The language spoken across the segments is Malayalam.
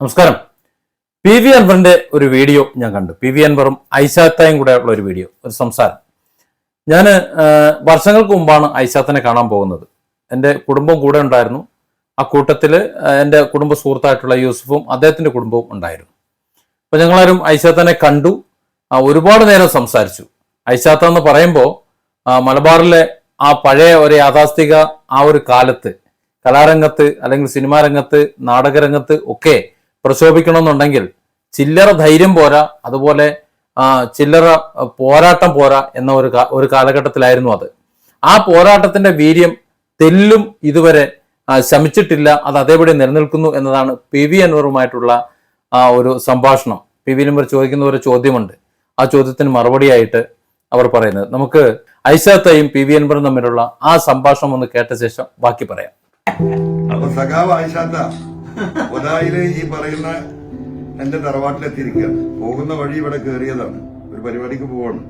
നമസ്കാരം. പി വി അൻവറിന്റെ ഒരു വീഡിയോ ഞാൻ കണ്ടു. പി വി അൻവറും ഐശാത്തായും കൂടെ ഉള്ള ഒരു വീഡിയോ ഒരു സംസാരം. ഞാൻ വർഷങ്ങൾക്ക് മുമ്പാണ് ഐശാത്തിനെ കാണാൻ പോകുന്നത്. എന്റെ കുടുംബം കൂടെ ഉണ്ടായിരുന്നു. ആ കൂട്ടത്തിൽ എന്റെ കുടുംബ സുഹൃത്തായിട്ടുള്ള യൂസുഫും അദ്ദേഹത്തിന്റെ കുടുംബവും ഉണ്ടായിരുന്നു. അപ്പോൾ ഞങ്ങളാരും ഐശാത്തനെ കണ്ടു ഒരുപാട് നേരം സംസാരിച്ചു. ഐശാത്ത എന്ന് പറയുമ്പോൾ മലബാറിലെ ആ പഴയ ഒരു യാഥാസ്ഥിക ആ ഒരു കാലത്ത് കലാരംഗത്ത് അല്ലെങ്കിൽ സിനിമാ രംഗത്ത് നാടകരംഗത്ത് ഒക്കെ പ്രശോഭിക്കണമെന്നുണ്ടെങ്കിൽ ചില്ലറ ധൈര്യം പോരാ അതുപോലെ ചില്ലറ പോരാട്ടം പോരാ എന്ന ഒരു ഒരു കാലഘട്ടത്തിലായിരുന്നു അത്. ആ പോരാട്ടത്തിന്റെ വീര്യം തെല്ലും ഇതുവരെ ശമിച്ചിട്ടില്ല അത് അതേപടി നിലനിൽക്കുന്നു എന്നതാണ് പി വി അൻവറുമായിട്ടുള്ള ആ ഒരു സംഭാഷണം. പി വി അൻവർ ചോദിക്കുന്ന ഒരു ചോദ്യമുണ്ട്. ആ ചോദ്യത്തിന് മറുപടിയായിട്ട് അവർ പറയുന്നത്. നമുക്ക് ഐശാത്തയും പി വി അൻവറും തമ്മിലുള്ള ആ സംഭാഷണം ഒന്ന് കേട്ട ശേഷം ബാക്കി പറയാം. ഒതായിൽ ഈ പറയുന്ന എന്റെ തറവാട്ടിലെത്തിയിരിക്കുകയാണ്. പോകുന്ന വഴി ഇവിടെ കയറിയതാണ് ഒരു പരിപാടിക്ക് പോവാണ്.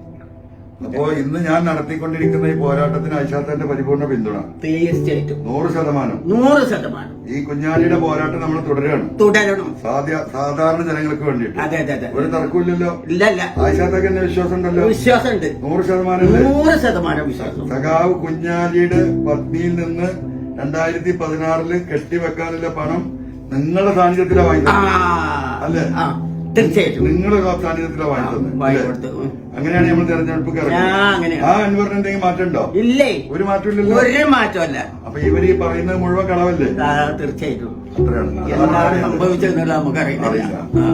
അപ്പോ ഇന്ന് ഞാൻ നടത്തിക്കൊണ്ടിരിക്കുന്ന ഈ പോരാട്ടത്തിന് ആയിഷാത്തന്റെ പരിപൂർണ പിന്തുണ. തീർച്ചയായിട്ടും. നൂറ് ശതമാനം. നൂറ് ശതമാനം. ഈ കുഞ്ഞാലിയുടെ പോരാട്ടം നമ്മൾ തുടരുകയാണ്. തുടരണം. സാധാരണ ജനങ്ങൾക്ക് വേണ്ടിയിട്ട്. അതെ അതെ അതെ. ഒരു തർക്കമില്ലല്ലോ ഇല്ല ഇല്ല ആയിഷാത്തക്ക് എന്നെ വിശ്വാസം ഉണ്ടല്ലോ വിശ്വാസമുണ്ട്. നൂറ് ശതമാനം? നൂറ് ശതമാനം വിശ്വാസം. സഖാവ് കുഞ്ഞാലിയുടെ പത്നിയിൽ നിന്ന് രണ്ടായിരത്തി പതിനാറിൽ കെട്ടിവെക്കാനുള്ള പണം നിങ്ങളുടെ സാന്നിധ്യത്തിലാണ് വാങ്ങി ആ അല്ലേ? തീർച്ചയായിട്ടും. നിങ്ങളുടെ സാന്നിധ്യത്തിലാണ് വാങ്ങി തന്നത്. വാങ്ങി അല്ലേ? കൊടുത്തു. ഉം. അങ്ങനെയാണ് നമ്മൾ തെരഞ്ഞെടുപ്പ് ആ, അൻവറിന് എന്തെങ്കിലും മാറ്റമുണ്ടോ? ഇല്ലേ? ഒരു മാറ്റമില്ലല്ലോ. ഒരു മാറ്റമല്ല അപ്പൊ ഇവർ ഈ പറയുന്നത് മുഴുവൻ കളവല്ലേ? തീർച്ചയായിട്ടും.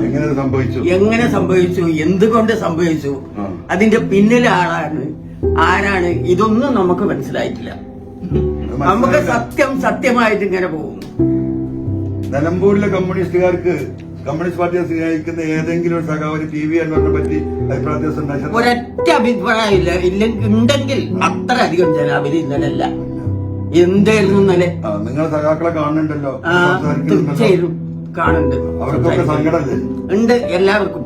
എങ്ങനെ സംഭവിച്ചു? എങ്ങനെ സംഭവിച്ചു? എന്തുകൊണ്ട് സംഭവിച്ചു? അതിന്റെ പിന്നിലെ ആളാണ്. ആരാണ്? ഇതൊന്നും നമുക്ക് മനസ്സിലായിട്ടില്ല. നമുക്ക് സത്യം സത്യമായിട്ട് ഇങ്ങനെ പോകുന്നു. നിലമ്പൂരിലെ കമ്മ്യൂണിസ്റ്റുകാർക്ക് കമ്മ്യൂണിസ്റ്റ് പാർട്ടിയെ സ്നേഹിക്കുന്ന ഏതെങ്കിലും ഒരു സഖാവിന് ടി വി അൻവറിനെ പറ്റി അഭിപ്രായ? ഒരൊറ്റ അഭിപ്രായം ഇല്ല. ഇല്ല ഉണ്ടെങ്കിൽ അത്ര അധികം ജനാവലി ഇന്നലല്ല. എന്തായിരുന്നു ഇന്നലെ? നിങ്ങൾ സഖാക്കളെ കാണുന്നുണ്ടല്ലോ. തീർച്ചയായും കാണുന്നുണ്ട്. അവർക്കൊക്കെ സങ്കടമല്ലേ? ഉണ്ട് എല്ലാവർക്കും.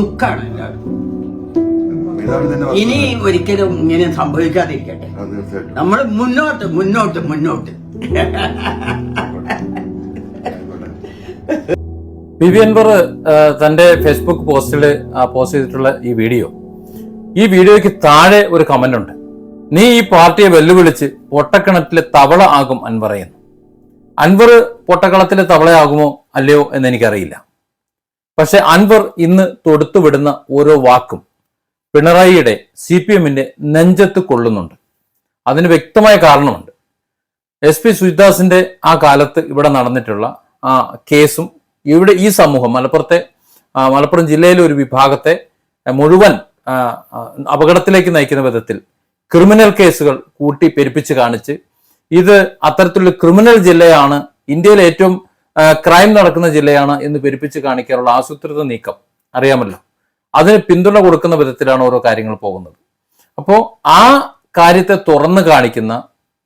ദുഃഖാണ് എല്ലാവർക്കും. ഇനി ഒരിക്കലും ഇങ്ങനെ സംഭവിക്കാതിരിക്കട്ടെ. നമ്മൾ മുന്നോട്ട് മുന്നോട്ട് മുന്നോട്ട്. പി ബർ അൻവർ തന്റെ ഫേസ്ബുക്ക് പോസ്റ്റിൽ പോസ്റ്റ് ചെയ്തിട്ടുള്ള ഈ വീഡിയോ. ഈ വീഡിയോയ്ക്ക് താഴെ ഒരു കമന്റ് ഉണ്ട്. നീ ഈ പാർട്ടിയെ വെല്ലുവിളിച്ച് പൊട്ടക്കിണറ്റിലെ തവള ആകും അൻവറയെന്ന് അൻവർ പൊട്ടക്കളത്തിലെ തവളയാകുമോ അല്ലയോ എന്ന് എനിക്കറിയില്ല. പക്ഷെ അൻവർ ഇന്ന് തൊടുത്തുവിടുന്ന ഓരോ വാക്കും പിണറായിയുടെ സി പി എമ്മിന്റെ നെഞ്ചത്ത് കൊള്ളുന്നുണ്ട്. അതിന് വ്യക്തമായ കാരണമുണ്ട്. എസ് പി സുജിദാസിന്റെ ആ കാലത്ത് ഇവിടെ നടന്നിട്ടുള്ള ആ കേസും ഇവിടെ ഈ സമൂഹം മലപ്പുറത്തെ മലപ്പുറം ജില്ലയിലെ ഒരു വിഭാഗത്തെ മുഴുവൻ അപകടത്തിലേക്ക് നയിക്കുന്ന വിധത്തിൽ ക്രിമിനൽ കേസുകൾ കൂട്ടി പെരുപ്പിച്ച് കാണിച്ച് ഇത് അത്തരത്തിലുള്ള ക്രിമിനൽ ജില്ലയാണ് ഇന്ത്യയിലെ ഏറ്റവും ക്രൈം നടക്കുന്ന ജില്ലയാണ് എന്ന് പെരുപ്പിച്ച് കാണിക്കാനുള്ള ആസൂത്രിത നീക്കം. അറിയാമല്ലോ? അതിന് പിന്തുണ കൊടുക്കുന്ന വിധത്തിലാണ് ഓരോ കാര്യങ്ങൾ പോകുന്നത്. അപ്പോൾ ആ കാര്യത്തെ തുറന്നു കാണിക്കുന്ന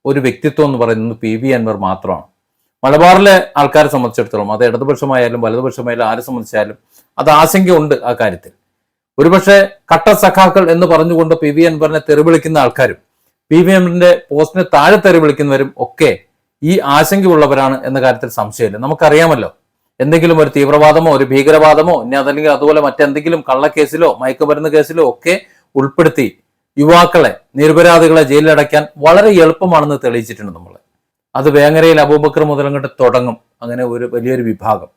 ഒരു വ്യക്തിത്വം എന്ന് പറയുന്നത് പി വി അൻവർ മാത്രമാണ്. മലബാറിലെ ആൾക്കാരെ സംബന്ധിച്ചിടത്തോളം അത് ഇടതുപക്ഷമായാലും വലതുപക്ഷമായാലും ആരെ സംബന്ധിച്ചാലും അത് ആശങ്കയുണ്ട് ആ കാര്യത്തിൽ. ഒരുപക്ഷെ കട്ട സഖാക്കൾ എന്ന് പറഞ്ഞുകൊണ്ട് പി വി അൻവറിനെ തെറിവിളിക്കുന്ന ആൾക്കാരും പി വി അൻവറിന്റെ പോസ്റ്റിനെ താഴെ തെറിവിളിക്കുന്നവരും ഒക്കെ ഈ ആശങ്കയുള്ളവരാണ് എന്ന കാര്യത്തിൽ സംശയമില്ല. നമുക്കറിയാമല്ലോ എന്തെങ്കിലും ഒരു തീവ്രവാദമോ ഒരു ഭീകരവാദമോ ഇനി അതല്ലെങ്കിൽ അതുപോലെ മറ്റെന്തെങ്കിലും കള്ളക്കേസിലോ മയക്കുമരുന്ന് കേസിലോ ഒക്കെ ഉൾപ്പെടുത്തി യുവാക്കളെ നിരപരാധികളെ ജയിലിലടയ്ക്കാൻ വളരെ എളുപ്പമാണെന്ന് തെളിയിച്ചിട്ടുണ്ട് നമ്മൾ അത് വേങ്ങരയിൽ അബൂബക്കർ മുതലങ്ങോട്ട് തുടങ്ങും. അങ്ങനെ ഒരു വലിയൊരു വിഭാഗം.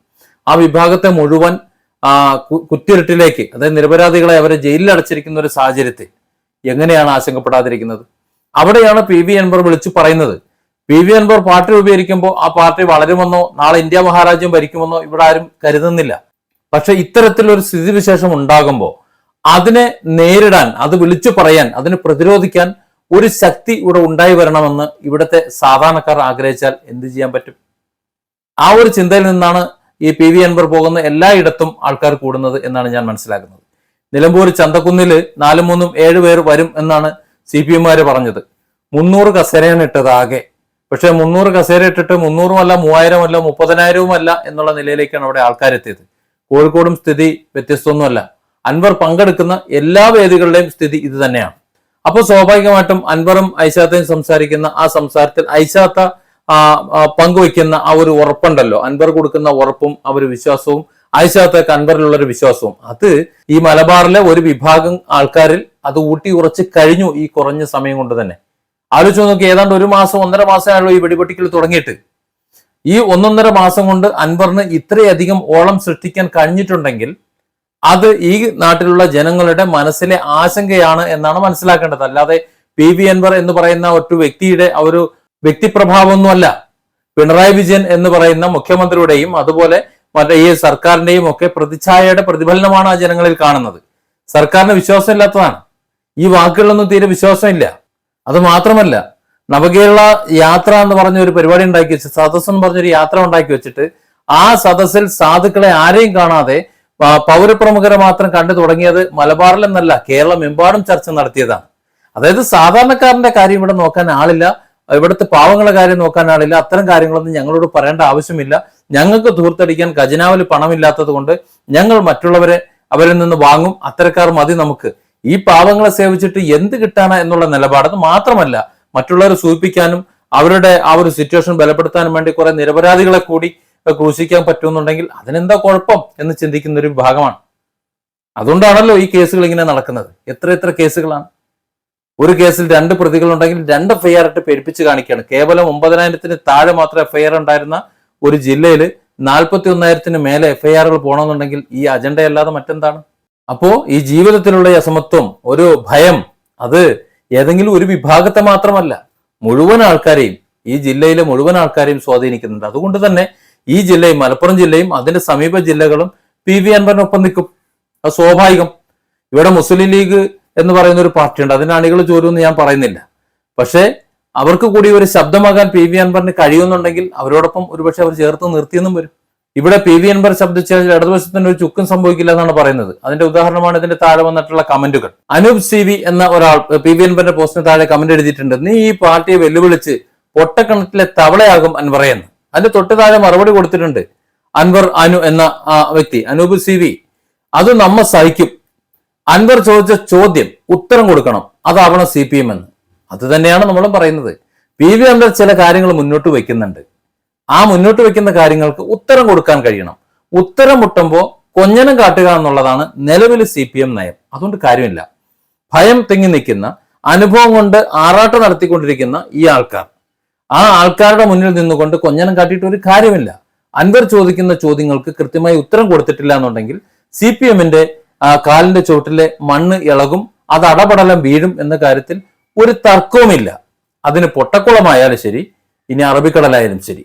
ആ വിഭാഗത്തെ മുഴുവൻ കുത്തിരുട്ടിലേക്ക് അതായത് നിരപരാധികളെ അവരെ ജയിലിൽ അടച്ചിരിക്കുന്ന ഒരു സാഹചര്യത്തിൽ എങ്ങനെയാണ് ആശങ്കപ്പെടാതിരിക്കുന്നത്? അവിടെയാണ് പി വി അൻവർ വിളിച്ചു പറയുന്നത്. പി വി അൻവർ പാർട്ടി രൂപീകരിക്കുമ്പോൾ ആ പാർട്ടി വളരുമെന്നോ നാളെ ഇന്ത്യ മഹാരാജ്യം ഭരിക്കുമെന്നോ ഇവിടെ ആരും കരുതുന്നില്ല. പക്ഷെ ഇത്തരത്തിലൊരു സ്ഥിതിവിശേഷം ഉണ്ടാകുമ്പോൾ അതിനെ നേരിടാൻ അത് വിളിച്ചു പറയാൻ അതിനെ പ്രതിരോധിക്കാൻ ഒരു ശക്തി ഇവിടെ ഉണ്ടായി വരണമെന്ന് ഇവിടുത്തെ സാധാരണക്കാർ ആഗ്രഹിച്ചാൽ എന്ത് ചെയ്യാൻ പറ്റും? ആ ഒരു ചിന്തയിൽ നിന്നാണ് ഈ പി വി അൻവർ പോകുന്ന എല്ലായിടത്തും ആൾക്കാർ കൂടുന്നത് എന്നാണ് ഞാൻ മനസ്സിലാക്കുന്നത്. നിലമ്പൂർ ചന്തക്കുന്നിൽ നാലും മൂന്നും ഏഴ് പേർ വരും എന്നാണ് സി പി എമ്മാര് പറഞ്ഞത്. മുന്നൂറ് കസേരയാണ് ഇട്ടത് ആകെ. പക്ഷെ മുന്നൂറ് കസേര ഇട്ടിട്ട് മുന്നൂറും അല്ല മൂവായിരം അല്ല മുപ്പതിനായിരവും അല്ല എന്നുള്ള നിലയിലേക്കാണ് അവിടെ ആൾക്കാരെത്തിയത് കോഴിക്കോടും സ്ഥിതി വ്യത്യസ്തമൊന്നുമല്ല. അൻവർ പങ്കെടുക്കുന്ന എല്ലാ വേദികളുടെയും സ്ഥിതി ഇത് തന്നെയാണ്. അപ്പോൾ സ്വാഭാവികമായിട്ടും അൻവറും ഐശാത്തയും സംസാരിക്കുന്ന ആ സംസാരത്തിൽ ഐശാത്ത പങ്കുവെക്കുന്ന ആ ഒരു ഉറപ്പുണ്ടല്ലോ. അൻവർ കൊടുക്കുന്ന ഉറപ്പും ആ ഒരു വിശ്വാസവും ആയിഷാത്തേക്ക് അൻവറിലുള്ള ഒരു വിശ്വാസവും. അത് ഈ മലബാറിലെ ഒരു വിഭാഗം ആൾക്കാരിൽ അത് ഊട്ടി ഉറച്ച് കഴിഞ്ഞു ഈ കുറഞ്ഞ സമയം കൊണ്ട് തന്നെ. ആലോചിച്ച് നോക്കി ഏതാണ്ട് ഒരു മാസം ഒന്നര മാസമായുള്ളൂ ഈ വെടിപൊട്ടിക്കൽ തുടങ്ങിയിട്ട്. ഈ ഒന്നൊന്നര മാസം കൊണ്ട് അൻവറിന് ഇത്രയധികം ഓളം സൃഷ്ടിക്കാൻ കഴിഞ്ഞിട്ടുണ്ടെങ്കിൽ അത് ഈ നാട്ടിലുള്ള ജനങ്ങളുടെ മനസ്സിലെ ആശങ്കയാണ് എന്നാണ് മനസ്സിലാക്കേണ്ടത്. അല്ലാതെ പി വി അൻവർ എന്ന് പറയുന്ന ഒരു വ്യക്തിയുടെ ആ ഒരു വ്യക്തിപ്രഭാവമൊന്നുമല്ല. പിണറായി വിജയൻ എന്ന് പറയുന്ന മുഖ്യമന്ത്രിയുടെയും അതുപോലെ മറ്റേ ഈ സർക്കാരിന്റെയും ഒക്കെ പ്രതിച്ഛായയുടെ പ്രതിഫലനമാണ് ആ ജനങ്ങളിൽ കാണുന്നത്. സർക്കാരിന് വിശ്വാസമില്ലാത്തതാണ്. ഈ വാക്കുകളിലൊന്നും തീരെ വിശ്വാസമില്ല. അത് മാത്രമല്ല നവകേരള യാത്ര എന്ന് പറഞ്ഞ ഒരു പരിപാടി ഉണ്ടാക്കി വെച്ച് സദസ്സെന്ന് പറഞ്ഞൊരു യാത്ര ഉണ്ടാക്കി വെച്ചിട്ട് ആ സദസ്സിൽ സാധുക്കളെ ആരെയും കാണാതെ പൗരപ്രമുഖരെ മാത്രം കണ്ടു തുടങ്ങിയത് മലബാറിലെന്നല്ല കേരളമെമ്പാടും ചർച്ച നടത്തിയതാണ്. അതായത് സാധാരണക്കാരന്റെ കാര്യം ഇവിടെ നോക്കാൻ ആളില്ല ഇവിടുത്തെ പാവങ്ങളെ കാര്യം നോക്കാൻ ആളില്ല അത്തരം കാര്യങ്ങളൊന്നും ഞങ്ങളോട് പറയേണ്ട ആവശ്യമില്ല. ഞങ്ങൾക്ക് ധൂർത്തടിക്കാൻ ഖജനാവിൽ പണമില്ലാത്തത് കൊണ്ട് ഞങ്ങൾ മറ്റുള്ളവരെ അവരിൽ നിന്ന് വാങ്ങും അത്തരക്കാർ മതി നമുക്ക്. ഈ പാവങ്ങളെ സേവിച്ചിട്ട് എന്ത് കിട്ടാന എന്നുള്ള നിലപാട് മാത്രമല്ല മറ്റുള്ളവരെ സൂചിപ്പിക്കാനും അവരുടെ ആ ഒരു സിറ്റുവേഷൻ ബലപ്പെടുത്താനും വേണ്ടി കുറെ നിരപരാധികളെ കൂടി ക്രൂശിക്കാൻ പറ്റുമെന്നുണ്ടെങ്കിൽ അതിനെന്താ കുഴപ്പം എന്ന് ചിന്തിക്കുന്ന ഒരു വിഭാഗമാണ്. അതുകൊണ്ടാണല്ലോ ഈ കേസുകൾ ഇങ്ങനെ നടക്കുന്നത്. എത്ര എത്ര കേസുകളാണ്. ഒരു കേസിൽ രണ്ട് പ്രതികളുണ്ടെങ്കിൽ രണ്ട് എഫ്ഐആർ ഇട്ട് പെരുപ്പിച്ച് കാണിക്കുകയാണ്. കേവലം ഒമ്പതിനായിരത്തിന് താഴെ മാത്രം എഫ്ഐആർ ഉണ്ടായിരുന്ന ഒരു ജില്ലയിൽ നാൽപ്പത്തി ഒന്നായിരത്തിന് മേലെ എഫ്ഐആറുകൾ പോകണമെന്നുണ്ടെങ്കിൽ ഈ അജണ്ടയല്ലാതെ മറ്റെന്താണ്? അപ്പോ ഈ ജീവിതത്തിലുള്ള അസമത്വം ഒരു ഭയം അത് ഏതെങ്കിലും ഒരു വിഭാഗത്തെ മാത്രമല്ല മുഴുവൻ ആൾക്കാരെയും ഈ ജില്ലയിലെ മുഴുവൻ ആൾക്കാരെയും സ്വാധീനിക്കുന്നുണ്ട്. അതുകൊണ്ട് തന്നെ ഈ ജില്ലയും മലപ്പുറം ജില്ലയും അതിന്റെ സമീപ ജില്ലകളും പി വി അൻവറിനൊപ്പം നിൽക്കും. അത് സ്വാഭാവികം. ഇവിടെ മുസ്ലിം ലീഗ് എന്ന് പറയുന്ന ഒരു പാർട്ടിയുണ്ട്. അതിന് അണികൾ ചോരുമെന്ന് ഞാൻ പറയുന്നില്ല. പക്ഷേ അവർക്ക് കൂടി ഒരു ശബ്ദമാകാൻ പി വി അൻവറിന് കഴിയുന്നുണ്ടെങ്കിൽ അവരോടൊപ്പം ഒരുപക്ഷെ അവർ ചേർത്ത് നിർത്തിയെന്നും വരും. ഇവിടെ പി വി അൻവർ ശബ്ദിച്ചാൽ ഇടതുവശത്തിന് ഒരു ചുക്കും സംഭവിക്കില്ല എന്നാണ് പറയുന്നത്. അതിന്റെ ഉദാഹരണമാണ് ഇതിന്റെ താഴെ വന്നിട്ടുള്ള കമന്റുകൾ. അനൂപ് സി വി എന്ന ഒരാൾ പി വി അൻവറിന്റെ പോസ്റ്റിന് താഴെ കമന്റ് എഴുതിയിട്ടുണ്ട്. നീ ഈ പാർട്ടിയെ വെല്ലുവിളിച്ച് പൊട്ടക്കണത്തിലെ തവളയാകും അൻവറയെന്ന് അതിന്റെ തൊട്ട് താഴെ മറുപടി കൊടുത്തിട്ടുണ്ട്. അൻവർ അനു എന്ന ആ വ്യക്തി അനൂപ് സി വി. അത് നമ്മ സഹിക്കും. അൻവർ ചോദിച്ച ചോദ്യം ഉത്തരം കൊടുക്കണം. അതാവണം സി പി എം എന്ന്. അത് തന്നെയാണ് നമ്മളും പറയുന്നത്. പി വി അൻവർ ചില കാര്യങ്ങൾ മുന്നോട്ട് വെക്കുന്നുണ്ട്. ആ മുന്നോട്ട് വെക്കുന്ന കാര്യങ്ങൾക്ക് ഉത്തരം കൊടുക്കാൻ കഴിയണം. ഉത്തരം മുട്ടുമ്പോൾ കൊഞ്ഞനം കാട്ടുക എന്നുള്ളതാണ് നിലവിൽ സി പി എം നയം. അതുകൊണ്ട് കാര്യമില്ല. ഭയം തെങ്ങി നിൽക്കുന്ന അനുഭവം കൊണ്ട് ആറാട്ട് നടത്തിക്കൊണ്ടിരിക്കുന്ന ഈ ആൾക്കാർ. ആ ആൾക്കാരുടെ മുന്നിൽ നിന്നുകൊണ്ട് കൊഞ്ഞനം കാട്ടിയിട്ട് ഒരു കാര്യമില്ല. അൻവർ ചോദിക്കുന്ന ചോദ്യങ്ങൾക്ക് കൃത്യമായി ഉത്തരം കൊടുത്തിട്ടില്ല എന്നുണ്ടെങ്കിൽ സി പി എമ്മിന്റെ കാലിന്റെ ചുവട്ടിലെ മണ്ണ് ഇളകും അത് അടപടലം വീഴും എന്ന കാര്യത്തിൽ ഒരു തർക്കവുമില്ല. അതിന് പൊട്ടക്കുളമായാലും ശരി ഇനി അറബിക്കടലായാലും ശരി.